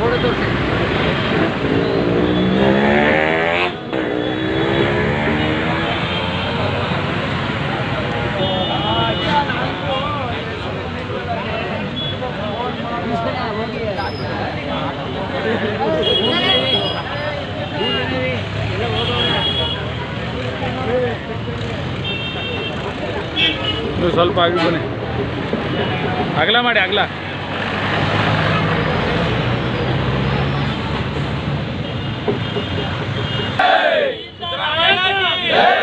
Photo ತೋರಿಸಿ ನೀವು ಸ್ವಲ್ಪ ಆಗಿ ಬನ್ನಿ ಅಗಲ ಮಾಡಿ ಅಗಲ ಹಳೆ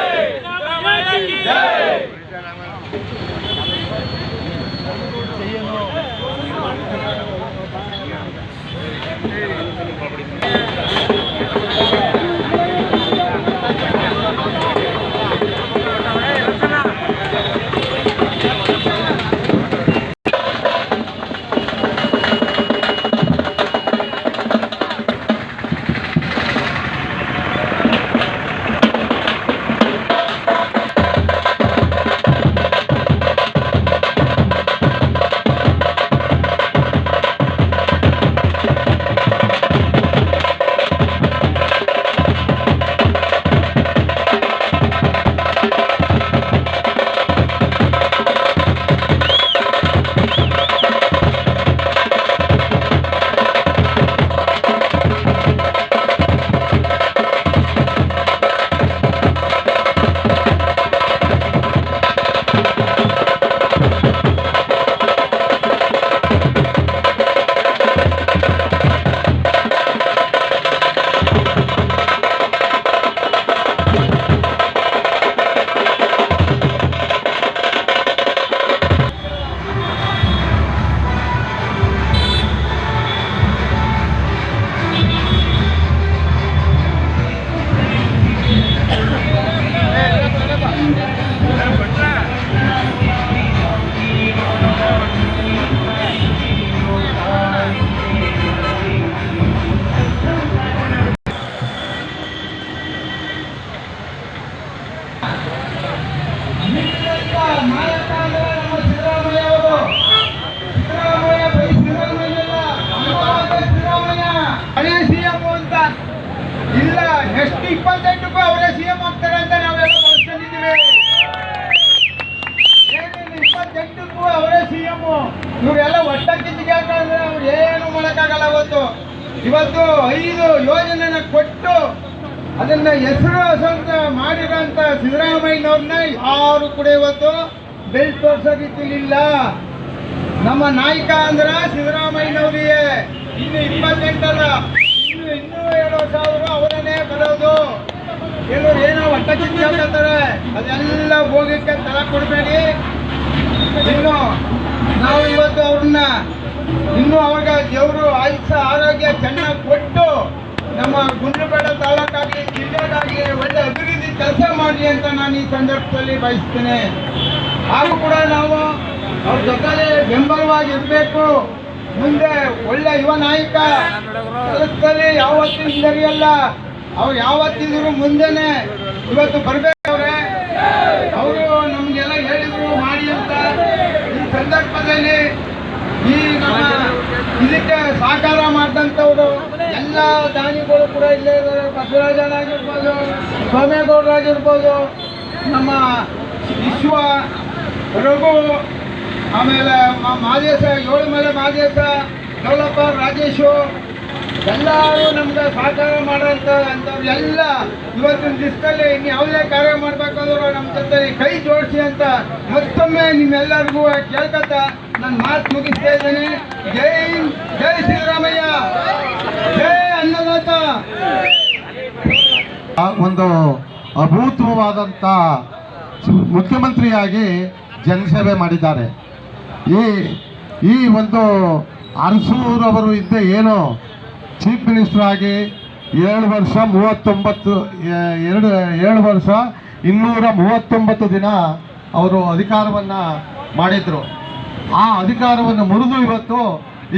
ಇಪ್ಪತ್ತೆಂಟಕ್ಕೂ ಅವರೇ ಸಿಎಂ ಆಗ್ತಾರೆ ಅಂತ ನಾವೆಲ್ಲ ಭಾವಿಸ್ಕೊಂಡಿದ್ದೀವಿ ಇಪ್ಪತ್ತೆಂಟಕ್ಕೂ ಅವರೇ ಸಿಎಂ ಇವರೆಲ್ಲ ಒಟ್ಟ ಅಂದ್ರೆ ಅವ್ರು ಏನು ಮಾಡೋಕ್ಕಾಗಲ್ಲ ಅವತ್ತು. ಇವತ್ತು ಐದು ಯೋಜನೆನ ಕೊಟ್ಟು ಅದನ್ನ ಹೆಸರು ಸ್ವಂತ ಮಾಡಿರೋಂಥ ಸಿದ್ದರಾಮಯ್ಯನವ್ರನ್ನ ಯಾರು ಕೂಡ ಇವತ್ತು ಬೆಲ್ ರೀತಿಲಿಲ್ಲ ನಮ್ಮ ನಾಯಕ ಅಂದ್ರ ಸಿದ್ದರಾಮಯ್ಯನವ್ರಿಗೆ ಇನ್ನು ಇಪ್ಪತ್ತೆಂಟಲ್ಲ. ಇನ್ನು ಇನ್ನೂ ಏಳು ಸಾವಿರ ಬರೋದು ಕೆಲವ್ರು ಏನೋ ಒಟ್ಟ ಚಿಂತೆ ಹೇಳ್ತಾರೆ ಅದೆಲ್ಲ ಹೋಗಕ್ಕೆ ತಲ ಕೊಡಬೇಡಿ. ಇನ್ನು ನಾವು ಇವತ್ತು ಅವ್ರನ್ನ ಇನ್ನು ಅವಾಗ ದೇವರು ಆಯುಸ ಆರೋಗ್ಯ ಚೆನ್ನಾಗಿ ಕೊಟ್ಟು ನಮ್ಮ ಗುಂಡ್ಲುಪೇಟ ತಾಲೂಕಾಗಲಿ ಜಿಲ್ಲೆಗಾಗಲಿ ಒಳ್ಳೆ ಅಭಿವೃದ್ಧಿ ಕೆಲಸ ಮಾಡಲಿ ಅಂತ ನಾನು ಈ ಸಂದರ್ಭದಲ್ಲಿ ಬಯಸ್ತೇನೆ. ಹಾಗೂ ಕೂಡ ನಾವು ಅವ್ರ ಜೊತೆ ಬೆಂಬಲವಾಗಿ ಇರಬೇಕು ಮುಂದೆ ಒಳ್ಳೆ ಯುವ ನಾಯಕ ಕೆಲಸದಲ್ಲಿ ಯಾವತ್ತೂ ಹಿಂದರಿಯಲ್ಲ ಅವ್ರು ಯಾವತ್ತಿದ್ರು ಮುಂದೆನೆ ಇವತ್ತು ಬರ್ಬೇಕವ್ರೆ. ಅವರು ನಮ್ಗೆಲ್ಲ ಹೇಳಿದ್ರು ಮಾಡಿ ಅಂತ. ಈ ಸಂದರ್ಭದಲ್ಲಿ ಈ ನಮ್ಮ ಇದಕ್ಕೆ ಸಹಕಾರ ಮಾಡಿದಂಥವ್ರು ಎಲ್ಲ ದಾನಿಗಳು ಕೂಡ ಇಲ್ಲೇ ಇದ್ದಾರೆ. ಬಸವರಾಜನಾಗಿರ್ಬೋದು ಸೋಮೇಗೌಡರಾಗಿರ್ಬೋದು ನಮ್ಮ ವಿಶ್ವ ರಘು, ಆಮೇಲೆ ಮಾದೇಶ, ಏಳು ಮೇಲೆ ಮಾದೇಶ ಡೆವಲಪರ್ ರಾಜೇಶು ಎಲ್ಲರೂ ನಮ್ಗೆ ಸಹಕಾರ ಮಾಡೋಂಥ ಅಂಥವ್ರು ಎಲ್ಲ ಇವತ್ತಿನ ದಿವಸದಲ್ಲಿ ಇನ್ನು ಯಾವುದೇ ಕಾರ್ಯ ಮಾಡ್ಬೇಕಾದ್ರೂ ನಮ್ಮ ಜೊತೆ ಕೈ ಜೋಡಿಸಿ ಅಂತ ಮತ್ತೊಮ್ಮೆ ನಿಮ್ಮೆಲ್ಲರಿಗೂ ಕೇಳ್ಕತ್ತ ನನ್ನ ಮಾತು ಮುಗಿಸ್ತಾ ಇದ್ದೇನೆ. ಜೈ ಜೈ ಸಿದ್ದರಾಮಯ್ಯ. ಜೈ ಅನ್ನದಾತ. ಒಂದು ಅಭೂತವಾದಂಥ ಮುಖ್ಯಮಂತ್ರಿಯಾಗಿ ಜನಸೇವೆ ಮಾಡಿದ್ದಾರೆ. ಈ ಈ ಒಂದು ಅರಸೂರವರು ಇದ್ದೇ ಏನು ಚೀಫ್ ಮಿನಿಸ್ಟರ್ ಆಗಿ ಏಳು ವರ್ಷ ಮೂವತ್ತೊಂಬತ್ತು ಎರಡು ಏಳು ವರ್ಷ ಇನ್ನೂರ ಮೂವತ್ತೊಂಬತ್ತು ದಿನ ಅವರು ಅಧಿಕಾರವನ್ನು ಮಾಡಿದರು. ಆ ಅಧಿಕಾರವನ್ನು ಮುರಿದು ಇವತ್ತು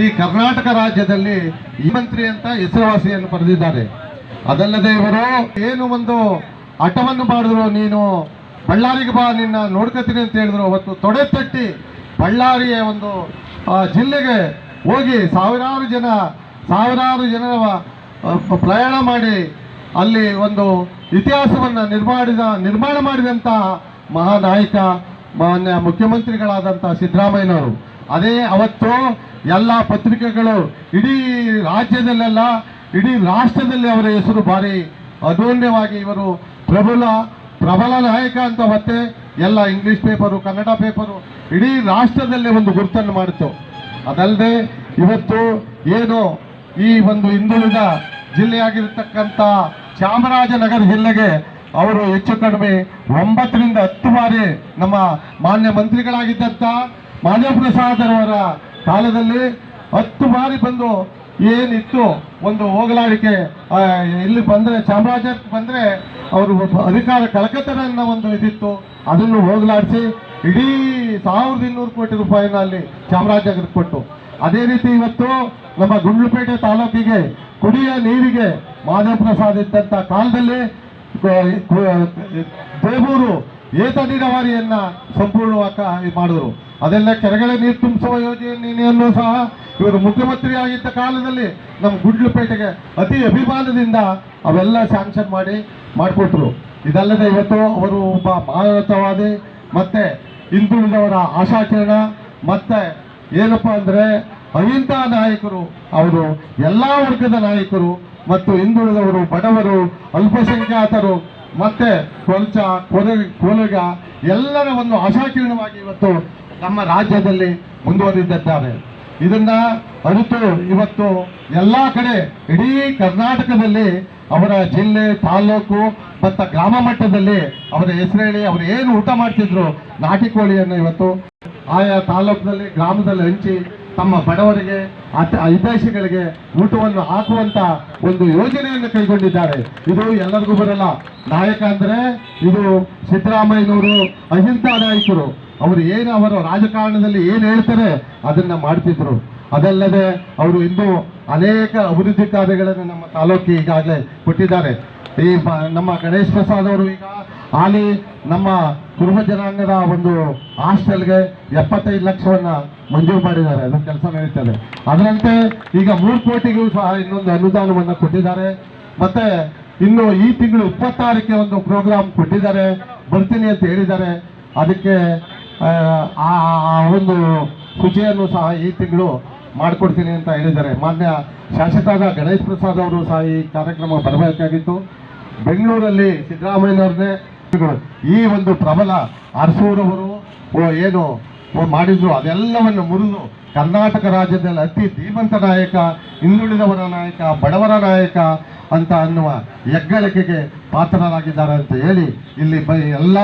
ಈ ಕರ್ನಾಟಕ ರಾಜ್ಯದಲ್ಲಿ ಈ ಮಂತ್ರಿ ಅಂತ ಹೆಸರುವಾಸಿಯನ್ನು ಪಡೆದಿದ್ದಾರೆ. ಅದಲ್ಲದೆ ಇವರು ಏನು ಒಂದು ಹಠವನ್ನು ಮಾಡಿದ್ರು, ನೀನು ಬಳ್ಳಾರಿಗೆ ಬಾ, ನಿನ್ನ ನೋಡ್ಕೋತೀನಿ ಅಂತ ಹೇಳಿದ್ರು. ಅವತ್ತು ತೊಡೆ ತಟ್ಟಿ ಬಳ್ಳಾರಿಯ ಒಂದು ಜಿಲ್ಲೆಗೆ ಹೋಗಿ ಸಾವಿರಾರು ಜನ ಸಾವಿರಾರು ಜನರ ಪ್ರಯಾಣ ಮಾಡಿ ಅಲ್ಲಿ ಒಂದು ಇತಿಹಾಸವನ್ನು ನಿರ್ಮಾಡಿದ, ನಿರ್ಮಾಣ ಮಾಡಿದಂತಹ ಮಹಾನಾಯಕ, ಮಾನ್ಯ ಮುಖ್ಯಮಂತ್ರಿಗಳಾದಂಥ ಸಿದ್ದರಾಮಯ್ಯನವರು. ಅದೇ ಅವತ್ತು ಎಲ್ಲ ಪತ್ರಿಕೆಗಳು ಇಡೀ ರಾಜ್ಯದಲ್ಲೆಲ್ಲ, ಇಡೀ ರಾಷ್ಟ್ರದಲ್ಲಿ ಅವರ ಹೆಸರು ಭಾರಿ ಅದೂನ್ಯವಾಗಿ ಇವರು ಪ್ರಬಲ ಪ್ರಬಲ ನಾಯಕ ಅಂತ ಮತ್ತೆ ಎಲ್ಲ ಇಂಗ್ಲಿಷ್ ಪೇಪರು, ಕನ್ನಡ ಪೇಪರು, ಇಡೀ ರಾಷ್ಟ್ರದಲ್ಲಿ ಒಂದು ಗುರುತನ್ನು ಮಾಡಿತು ಅದಲ್ಲದೆ ಇವತ್ತು ಏನು ಈ ಒಂದು ಹಿಂದುಳಿದ ಜಿಲ್ಲೆಯಾಗಿರ್ತಕ್ಕಂಥ ಚಾಮರಾಜನಗರ ಜಿಲ್ಲೆಗೆ ಅವರು ಹೆಚ್ಚು ಕಡಿಮೆ ಒಂಬತ್ತರಿಂದ ಹತ್ತು ಬಾರಿ ನಮ್ಮ ಮಾನ್ಯ ಮಂತ್ರಿಗಳಾಗಿದ್ದಂಥ ಮಾನ್ಯ ಪ್ರಸಾದರವರ ಕಾಲದಲ್ಲಿ ಹತ್ತು ಬಾರಿ ಬಂದು ಏನಿತ್ತು ಒಂದು ಹೋಗಲಾಡಿಕೆ ಇಲ್ಲಿ ಬಂದರೆ ಚಾಮರಾಜಕ್ಕೆ ಬಂದರೆ ಅವರು ಅಧಿಕಾರ ಕಳಕತನ ಒಂದು ಇದಿತ್ತು. ಅದನ್ನು ಹೋಗಲಾಡಿಸಿ ಇಡೀ ಸಾವಿರದ ಇನ್ನೂರು ಕೋಟಿ ರೂಪಾಯಿನ ಅಲ್ಲಿ ಚಾಮರಾಜನಗರಕ್ಕೆ ಕೊಟ್ಟು ಅದೇ ರೀತಿ ಇವತ್ತು ನಮ್ಮ ಗುಂಡ್ಲುಪೇಟೆ ತಾಲೂಕಿಗೆ ಕುಡಿಯ ನೀರಿಗೆ ಮಾಧವ ಪ್ರಸಾದ್ ಇದ್ದಂಥ ಕಾಲದಲ್ಲಿ ದೇವೂರು ಏತ ನೀರಾವರಿಯನ್ನ ಸಂಪೂರ್ಣವಾಗಿ ಮಾಡಿದ್ರು. ಅದೆಲ್ಲ ಕೆರೆಗಳ ನೀರು ತುಂಬಿಸುವ ಯೋಜನೆಯನ್ನು ಸಹ ಇವರು ಮುಖ್ಯಮಂತ್ರಿ ಆಗಿದ್ದ ಕಾಲದಲ್ಲಿ ನಮ್ಮ ಗುಡ್ಲುಪೇಟೆಗೆ ಅತಿ ಅಭಿಮಾನದಿಂದ ಅವೆಲ್ಲ ಸ್ಯಾಂಕ್ಷನ್ ಮಾಡಿ, ಮಾಡಿಕೊಟ್ರು. ಇದಲ್ಲದೆ ಇವತ್ತು ಅವರು ಒಬ್ಬ ಮಾನವತಾವಾದಿ, ಮತ್ತೆ ಹಿಂದುಳಿದವರ ಆಶಾಕಿರಣ, ಮತ್ತೆ ಏನಪ್ಪ ಅಂದರೆ ಅಹಿಂದ ನಾಯಕರು ಅವರು ಎಲ್ಲ ವರ್ಗದ ನಾಯಕರು ಮತ್ತು ಹಿಂದುಳಿದವರು, ಬಡವರು, ಅಲ್ಪಸಂಖ್ಯಾತರು, ಮತ್ತೆ ಕೊಂಚ ಕೊಲೆ, ಕೊಲಗ ಎಲ್ಲರ ಒಂದು ಆಶಾಕಿರಣವಾಗಿ ಇವತ್ತು ನಮ್ಮ ರಾಜ್ಯದಲ್ಲಿ ಮುಂದುವರಿದಿದ್ದಾರೆ. ಇದನ್ನ ಅರಿತು ಇವತ್ತು ಎಲ್ಲ ಕಡೆ ಇಡೀ ಕರ್ನಾಟಕದಲ್ಲಿ ಅವರ ಜಿಲ್ಲೆ, ತಾಲೂಕು, ಮತ್ತು ಗ್ರಾಮ ಮಟ್ಟದಲ್ಲಿ ಅವರ ಹೆಸರೇಳಿ ಅವರು ಏನು ಊಟ ಮಾಡ್ತಿದ್ರು ನಾಟಿ ಕೋಳಿಯನ್ನು ಇವತ್ತು ಆಯಾ ತಾಲೂಕಿನಲ್ಲಿ, ಗ್ರಾಮದಲ್ಲಿ ಹಂಚಿ ತಮ್ಮ ಬಡವರಿಗೆ ಹಿತೈಷಿಗಳಿಗೆ ಊಟವನ್ನು ಹಾಕುವಂತ ಒಂದು ಯೋಜನೆಯನ್ನು ಕೈಗೊಂಡಿದ್ದಾರೆ. ಇದು ಎಲ್ಲರಿಗೂ ಬರಲ್ಲ. ನಾಯಕ ಅಂದರೆ ಇದು ಸಿದ್ದರಾಮಯ್ಯನವರು ಅಹಿಂಸಾ ನಾಯಕರು ಅವರು ಏನು ಅವರು ರಾಜಕಾರಣದಲ್ಲಿ ಏನು ಹೇಳ್ತಾರೆ ಅದನ್ನ ಮಾಡ್ತಿದ್ರು. ಅದಲ್ಲದೆ ಅವರು ಇಂದು ಅನೇಕ ಅಭಿವೃದ್ಧಿ ಕಾರ್ಯಗಳನ್ನು ನಮ್ಮ ತಾಲೂಕಿಗೆ ಈಗಾಗಲೇ ಕೊಟ್ಟಿದ್ದಾರೆ. ಈ ನಮ್ಮ ಗಣೇಶ್ ಪ್ರಸಾದ್ ಅವರು ಈಗ ಹಾಲಿ ನಮ್ಮ ಕುರುಬ ಜನಾಂಗದ ಒಂದು ಹಾಸ್ಟೆಲ್ಗೆ ಎಪ್ಪತ್ತೈದು ಲಕ್ಷವನ್ನು ಮಂಜೂರು ಮಾಡಿದ್ದಾರೆ. ಅದನ್ನು ಕೆಲಸ ನಡೀತದೆ. ಅದರಂತೆ ಈಗ ಮೂರು ಕೋಟಿಗೂ ಸಹ ಇನ್ನೊಂದು ಅನುದಾನವನ್ನು ಕೊಟ್ಟಿದ್ದಾರೆ. ಮತ್ತೆ ಇನ್ನು ಈ ತಿಂಗಳು ಇಪ್ಪತ್ತಾರಕ್ಕೆ ಒಂದು ಪ್ರೋಗ್ರಾಮ್ ಕೊಟ್ಟಿದ್ದಾರೆ. ಬರ್ತೀನಿ ಅಂತ ಹೇಳಿದ್ದಾರೆ. ಅದಕ್ಕೆ ಆ, ಒಂದು ಸೂಚನೆಯನ್ನು ಸಹ ಈ ತಿಂಗಳು ಮಾಡಿಕೊಡ್ತೀನಿ ಅಂತ ಹೇಳಿದ್ದಾರೆ. ಮಾನ್ಯ ಶಾಸಕರಾದ ಗಣೇಶ್ ಪ್ರಸಾದ್ ಅವರು ಸಹ ಈ ಕಾರ್ಯಕ್ರಮ ಬರಬೇಕಾಗಿತ್ತು. ಬೆಂಗಳೂರಲ್ಲಿ ಸಿದ್ದರಾಮಯ್ಯನವ್ರನ್ನೇ ಈ ಒಂದು ಪ್ರಬಲ ಅರಸೂರವರು ಏನು ಮಾಡಿದ್ರು. ಅದೆಲ್ಲವನ್ನು ಮುರಿದು ಕರ್ನಾಟಕ ರಾಜ್ಯದಲ್ಲಿ ಅತಿ ಧೀಮಂತ ನಾಯಕ ಹಿಂದುಳಿದವರ ನಾಯಕ ಬಡವರ ನಾಯಕ ಅಂತ ಅನ್ನುವ ಹೆಗ್ಗಳಿಕೆಗೆ ಪಾತ್ರರಾಗಿದ್ದಾರೆ ಅಂತ ಹೇಳಿ ಇಲ್ಲಿ ಬ ಎಲ್ಲ